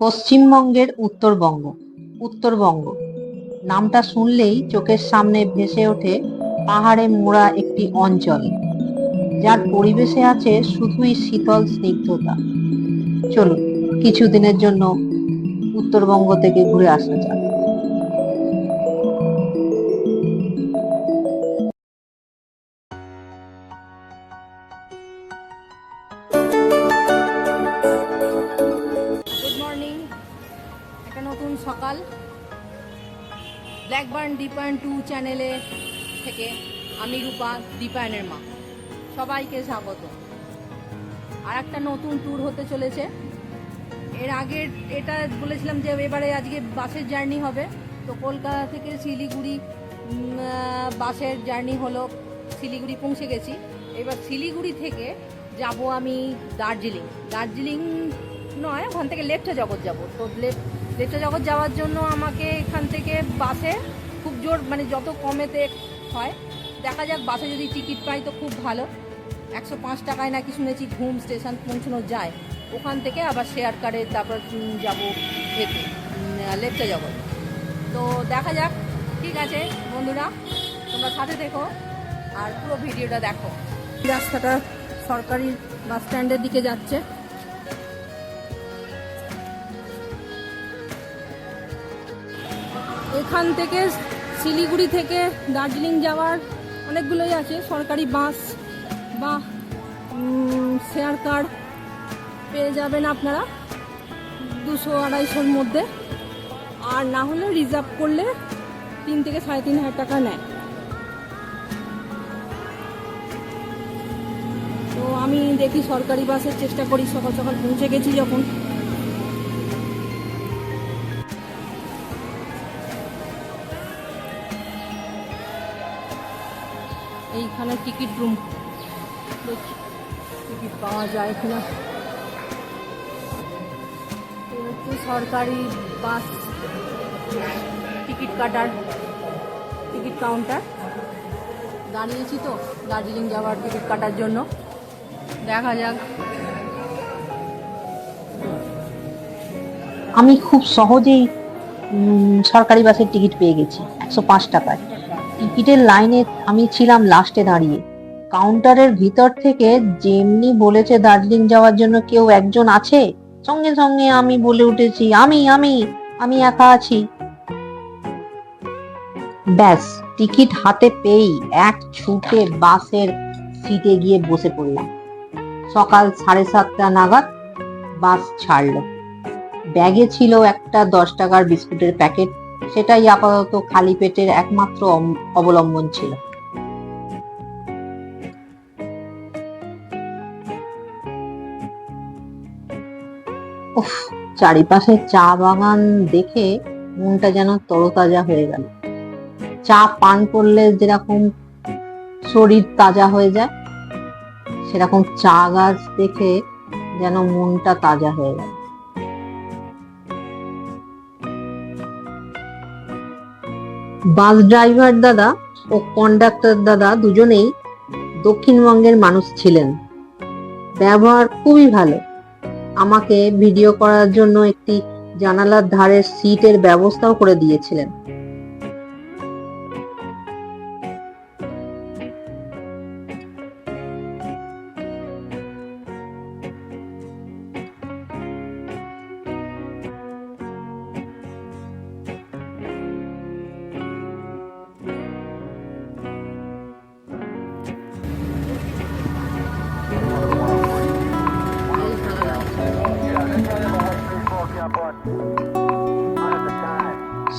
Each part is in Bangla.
পশ্চিমবঙ্গের উত্তরবঙ্গ। উত্তরবঙ্গ। নামটা শুনলেই চোখের সামনে ভেসে ওঠে পাহাড়ে মোড়া একটি অঞ্চল, যার পরিবেশে আছে শুধুই শীতল স্নিগ্ধতা। চলুন, কিছুদিনের জন্য উত্তরবঙ্গ থেকে ঘুরে আসা যাক। চ্যানেলে থেকে আমি রূপা দীপায়নের মা। সবাইকে স্বাগত। আর একটা নতুন ট্যুর হতে চলেছে। এর আগের এটা বলেছিলাম যে এবারে আজকে বাসের জার্নি হবে। তো কলকাতা থেকে শিলিগুড়ি বাসের জার্নি হলো। শিলিগুড়ি পৌঁছে গেছি। এবার শিলিগুড়ি থেকে যাব আমি দার্জিলিং। দার্জিলিং নয়, ওখান থেকে লেফটে জগৎ যাব। তো লেফটে জগৎ যাওয়ার জন্য আমাকে এখান থেকে বাসে খুব জোর মানে যত কমেতে হয়, দেখা যাক বাসে যদি টিকিট পাই তো খুব ভালো। একশো পাঁচ টাকায় নাকি শুনেছি ঘুম স্টেশন পৌঁছানো যায়। ওখান থেকে আবার শেয়ার কারে তারপর যাব এতে লেফটে যাব। তো দেখা যাক, ঠিক আছে বন্ধুরা, তোমরা সাথে দেখো আর পুরো ভিডিওটা দেখো। রাস্তাটা সরকারি বাস স্ট্যান্ডের দিকে যাচ্ছে। এখান থেকে শিলিগুড়ি থেকে দার্জিলিং যাওয়ার অনেকগুলোই আছে। সরকারি বাস বা শেয়ার কার পেয়ে যাবেন আপনারা দুশো আড়াইশোর মধ্যে। আর না হলে রিজার্ভ করলে তিন থেকে সাড়ে তিন হাজার টাকা নেয়। তো আমি দেখি সরকারি বাসের চেষ্টা করি সকাল সকাল পৌঁছে গেছি যখন। এইখানে টিকিট রুম। টিকিট পাওয়া যায় কিনা। সরকারি বাস, টিকিট কাটার, টিকিট কাউন্টার। দাঁড়িয়েছি তো দার্জিলিং যাওয়ার টিকিট কাটার জন্য। দেখা যাক। আমি খুব সহজেই সরকারি বাসের টিকিট পেয়ে গেছি, একশো পাঁচ টাকায়। টিকিটের লাইনে আমি ছিলাম লাস্টে দাঁড়িয়ে। কাউন্টারের ভিতর থেকে যেমনি বলেছে দার্জিলিং যাওয়ার জন্য কেউ একজন আছে? সঙ্গে সঙ্গে আমি বলে উঠেছি, আমি আমি আমি একা আছি। ব্যাস, টিকিট হাতে পেয়েই এক ছুটে বাসের সিটে গিয়ে বসে পড়লাম। সকাল সাড়ে সাতটা নাগাদ বাস ছাড়লো। ব্যাগে ছিল একটা দশ টাকার বিস্কুটের প্যাকেট। সেটাই আপাতত খালি পেটের একমাত্র অবলম্বন ছিল। চারিপাশে চা বাগান দেখে মনটা যেন তরতাজা হয়ে গেল। চা পান করলে যেরকম শরীর তাজা হয়ে যায়, সেরকম চা গাছ দেখে যেন মনটা তাজা হয়ে গেল। বাস ড্রাইভার দাদা ও কন্ডাক্টর দাদা দুজনেই দক্ষিণবঙ্গের মানুষ ছিলেন। ব্যবহার খুবই ভালো। আমাকে ভিডিও করার জন্য একটি জানালার ধারে সিটের ব্যবস্থাও করে দিয়েছিলেন।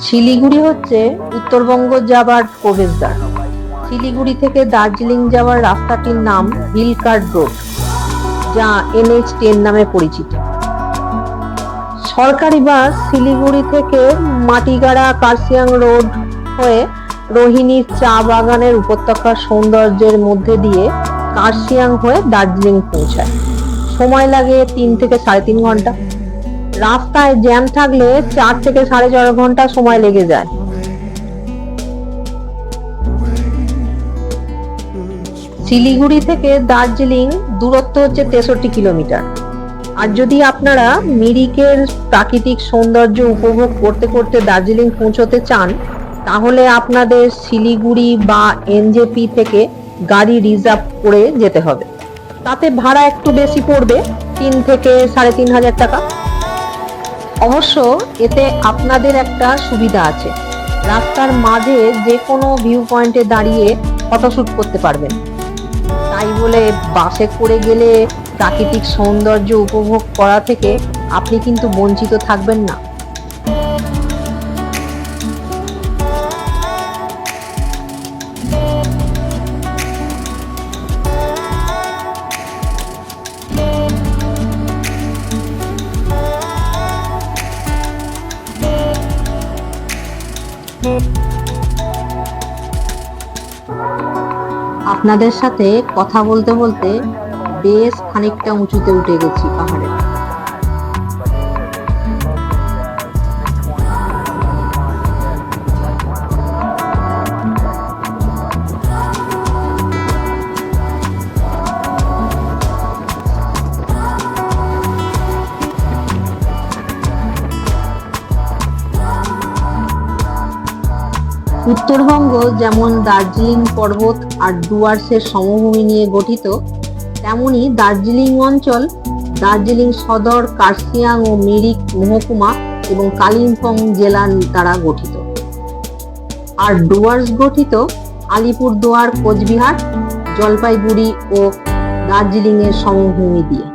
শিলিগুড়ি হচ্ছে উত্তরবঙ্গ যাবার প্রবেশদ্বার। শিলিগুড়ি থেকে দার্জিলিং যাওয়ার রাস্তাটির নাম হিল কার্ড রোড, যা এনএইচ টেন নামে পরিচিত। সরকারি বাস শিলিগুড়ি থেকে মাটিগাড়া কার্সিয়াং রোড হয়ে রোহিণীর চা বাগানের উপত্যকার সৌন্দর্যের মধ্যে দিয়ে কার্সিয়াং হয়ে দার্জিলিং পৌঁছায়। সময় লাগে তিন থেকে সাড়ে তিন ঘণ্টা। রাস্তায় জ্যাম থাকলে চার থেকে সাড়ে চার ঘণ্টা সময় লেগে যায়। শিলিগুড়ি থেকে দার্জিলিং দূরত্ব হচ্ছে তেষট্টি কিলোমিটার। আর যদি আপনারা মিরিকের প্রাকৃতিক সৌন্দর্য উপভোগ করতে করতে দার্জিলিং পৌঁছতে চান, তাহলে আপনাদের শিলিগুড়ি বা এনজেপি থেকে গাড়ি রিজার্ভ করে যেতে হবে। তাতে ভাড়া একটু বেশি পড়বে, তিন থেকে সাড়ে তিন হাজার টাকা। অবশ্য এতে আপনাদের একটা সুবিধা আছে। রাস্তার মাঝে যে কোনো ভিউ পয়েন্টে দাঁড়িয়ে ফটোশ্যুট করতে পারবেন। তাই বলে বাসে করে গেলে প্রাকৃতিক সৌন্দর্য উপভোগ করা থেকে আপনি কিন্তু বঞ্চিত থাকবেন না। আপনাদের সাথে কথা বলতে বলতে বেশ খানিকটা উঁচুতে উঠে গেছি পাহাড়ে। উত্তরবঙ্গ, যেমন দার্জিলিং পর্বত আর ডুয়ার্সের সমভূমি নিয়ে গঠিত, তেমনি দার্জিলিং অঞ্চল, দার্জিলিং সদর কার্শিয়াং ও মিরিক মহকুমা এবং কালিম্পং জেলা দ্বারা গঠিত। আর ডুয়ার্স গঠিত আলিপুরদুয়ার, কোচবিহার, জলপাইগুড়ি ও দার্জিলিং এর সমভূমি দিয়ে।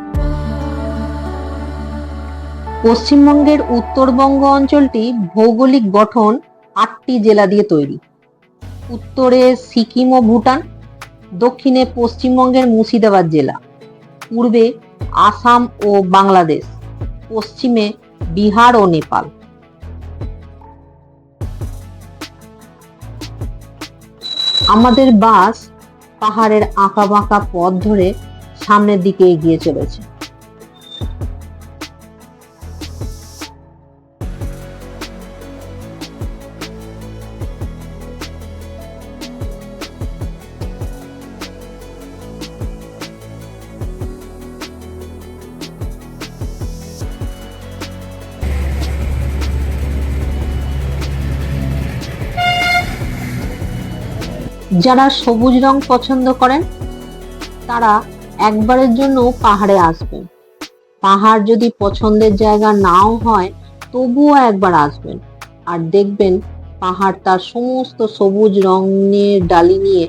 পশ্চিমবঙ্গের উত্তরবঙ্গ অঞ্চলটি ভৌগোলিক গঠন আটটি জেলা দিয়ে তৈরি। উত্তরে সিকিম ও ভুটান, দক্ষিণে পশ্চিমবঙ্গের মুর্শিদাবাদ জেলা, পূর্বে আসাম ও বাংলাদেশ, পশ্চিমে বিহার ও নেপাল। আমাদের বাস পাহাড়ের আঁকা বাঁকা পথ ধরে সামনের দিকে এগিয়ে চলেছে। যারা সবুজ রং পছন্দ করেন, তারা একবারের জন্য পাহাড়ে আসবেন পাহাড় যদি পছন্দের জায়গা নাও হয়, তবুও একবার আসবেন। আর দেখবেন পাহাড় তার সমস্ত সবুজ রঙের ডালি নিয়ে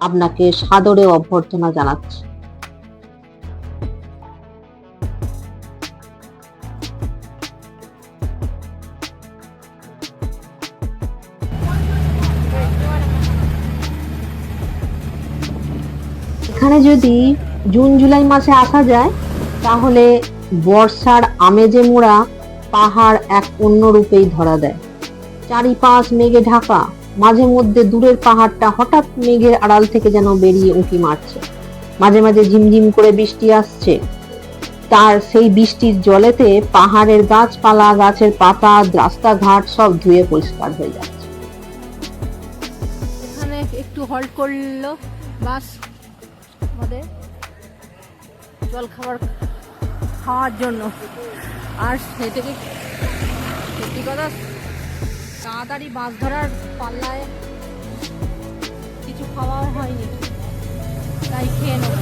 আপনাকে সাদরে অভ্যর্থনা জানাচ্ছে। যদি জুন, জুলাই মাসে আসা যায়, তাহলে বর্ষার আমেজে মোড়া পাহাড় এক অন্য রূপেই ধরা দেয়। চারিপাশ মেঘে ঢাকা, মাঝে মধ্যে দূরের পাহাড়টা হঠাৎ মেঘের আড়াল থেকে যেন বেরিয়ে উঁকি মারছে। মাঝে মাঝে ঝিমঝিম করে বৃষ্টি আসছে। তার সেই বৃষ্টির জলেতে পাহাড়ের গাছপালা, গাছের পাতা, রাস্তাঘাট সব ধুয়ে পরিষ্কার হয়ে যাচ্ছে। এখানে একটু হল্ট করল, বাস। আমাদের জল খাবার খাওয়ার জন্য। আর সেটাকে সত্যি কথা তাড়াতাড়ি মাছ ধরার পাল্লায় কিছু খাওয়াও হয়নি, তাই খেয়ে নেব।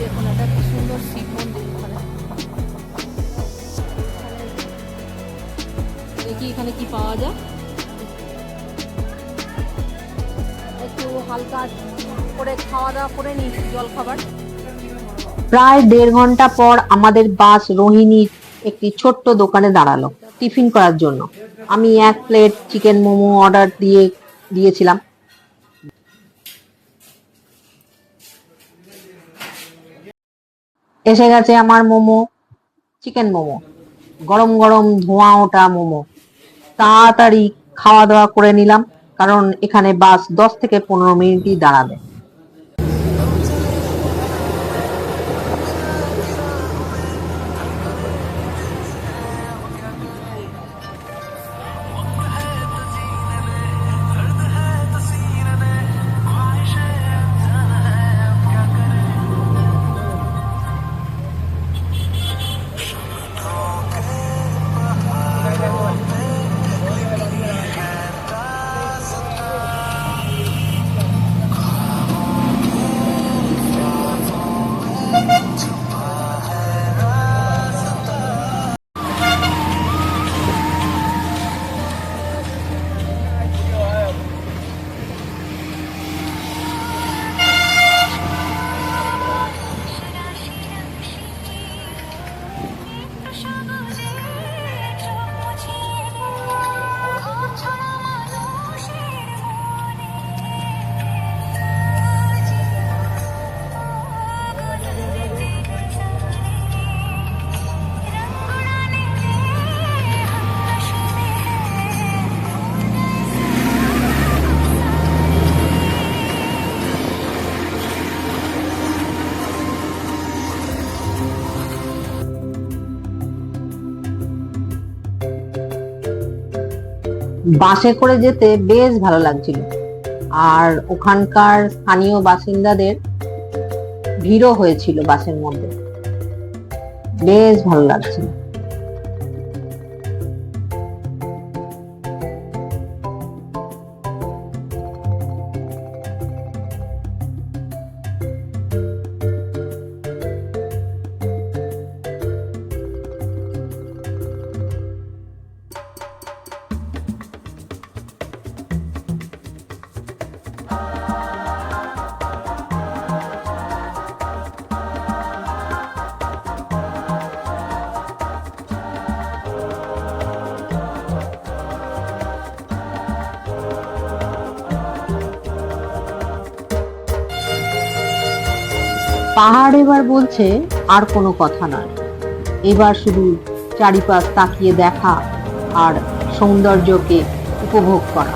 দেখুন কি সুন্দর শিব মন্দির দেখি এখানে কি পাওয়া যায়। হালকা করে খাওয়া দাওয়া করে প্রায় দেড় ঘণ্টা পর আমাদের বাস রোহিণীর একটি ছোট্ট দোকানে দাঁড়াল টিফিন করার জন্য। আমি এক প্লেট চিকেন মোমো অর্ডার দিয়ে, দিয়েছিলাম। এসে গেছে আমার মোমো, চিকেন মোমো, গরম গরম ধোঁয়া ওটা মোমো। তাড়াতাড়ি খাওয়া দাওয়া করে নিলাম। কারণ এখানে বাস দশ থেকে পনেরো মিনিটই দাঁড়াবে। বাসে করে যেতে বেশ ভালো লাগছিল। আর ওখানকার স্থানীয় বাসিন্দাদের ভিড়ও হয়েছিল বাসের মধ্যে। বেশ ভালো লাগছিল। পাহাড় এবার বলছে আর কোনো কথা নয়। এবার শুধু চারিপাশ তাকিয়ে দেখা আর সৌন্দর্যকে উপভোগ করা।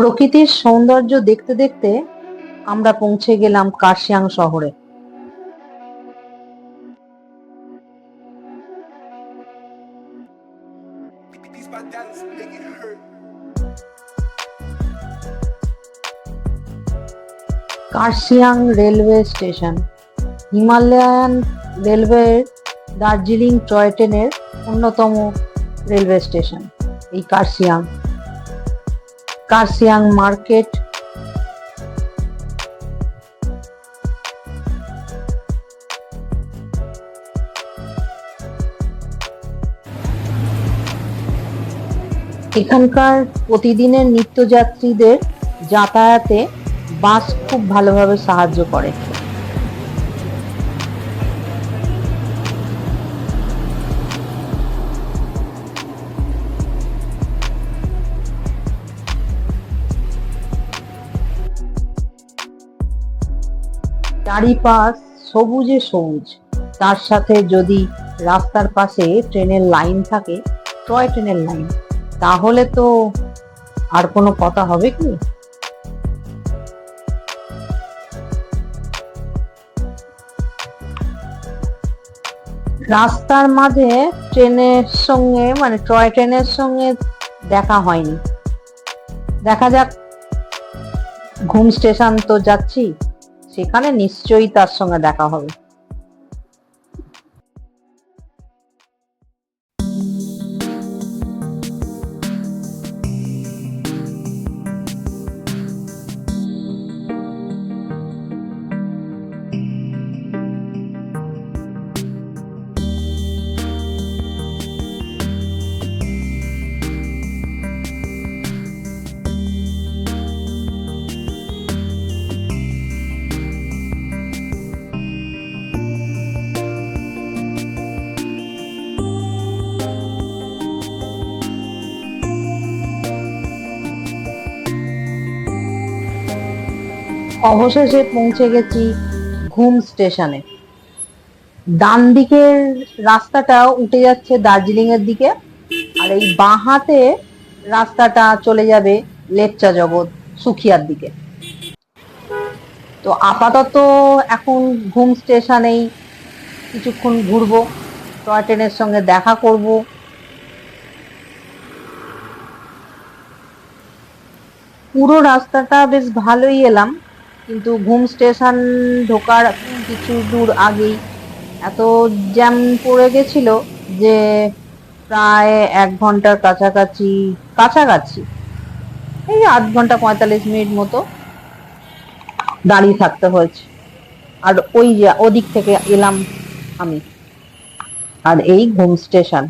প্রকৃতির সৌন্দর্য দেখতে দেখতে আমরা পৌঁছে গেলাম কার্শিয়াং শহরে. কার্শিয়াং রেলওয়ে স্টেশন হিমালয়ান রেলওয়ের দার্জিলিং টয় ট্রেনের অন্যতম রেলওয়ে স্টেশন, এই কার্শিয়াং কার্শিয়াং মার্কেট এখানকার প্রতিদিনের নিত্যযাত্রীদের যাতায়াতে বাস খুব ভালোভাবে সাহায্য করে। চারিপাশ সবুজে সবুজ। তার সাথে যদি রাস্তার পাশে ট্রেনের লাইন থাকে, টয় ট্রেনের লাইন, তাহলে তো আর কোনো কথা হবে কি? রাস্তার মাঝে ট্রেনের সঙ্গে মানে টয় ট্রেনের সঙ্গে দেখা হয়নি। দেখা যাক, ঘুম স্টেশন তো যাচ্ছি। সেখানে নিশ্চয়ই তার সঙ্গে দেখা হবে। অবশেষে পৌঁছে গেছি ঘুম স্টেশনে। ডান দিকের রাস্তাটা উঠে যাচ্ছে দার্জিলিং এর দিকে, আর এই বাঁ হাতে রাস্তাটা চলে যাবে লেপচা জগৎ সুখিয়ার দিকে। তো আপাতত এখন ঘুম স্টেশনেই কিছুক্ষণ ঘুরবো, টয় ট্রেনের সঙ্গে দেখা করব। পুরো রাস্তাটা বেশ ভালোই এলাম। কিন্তু ঘুম স্টেশন ঢোকার কিছু দূর আগেই। এত জ্যাম পড়ে গেছিল যে প্রায় এক ঘণ্টার কাছাকাছি কাছাকাছি, এই আধ ঘণ্টা পঁয়তাল্লিশ মিনিট মতো দাঁড়িয়ে থাকতে হয়েছে। আর ওই যে ওদিক থেকে এলাম আমি। আর এই ঘুম স্টেশন,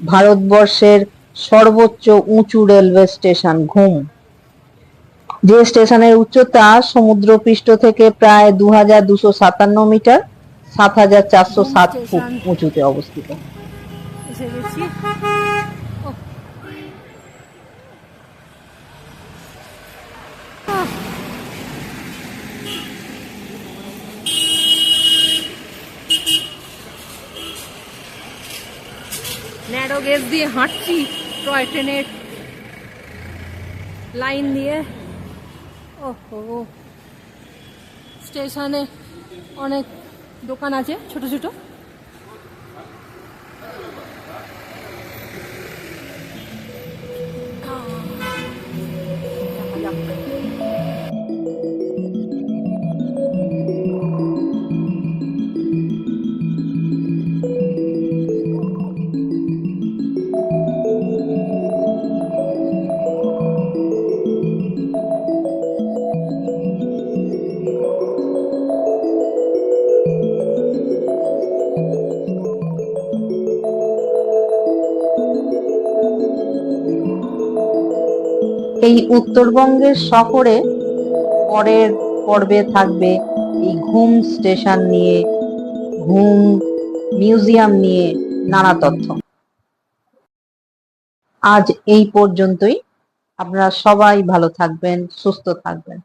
ভারতবর্ষের সর্বোচ্চ উঁচু রেলওয়ে স্টেশন, ঘুম। যে স্টেশনের উচ্চতা সমুদ্রপৃষ্ঠ থেকে প্রায় দু হাজার দুশো সাতান্ন মিটার সাত হাজার চারশো সাত ফুট উঁচুতে অবস্থিত। ন্যারো গেজ দিয়ে হাঁটছি টয় ট্রেনের লাইন দিয়ে। ওহো। স্টেশনে অনেক দোকান আছে ছোট ছোট। এই উত্তরবঙ্গের শহরে পরের পর্বে থাকবে এই ঘুম স্টেশন নিয়ে, ঘুম মিউজিয়াম নিয়ে নানা তথ্য। আজ এই পর্যন্তই। আপনারা সবাই ভালো থাকবেন, সুস্থ থাকবেন।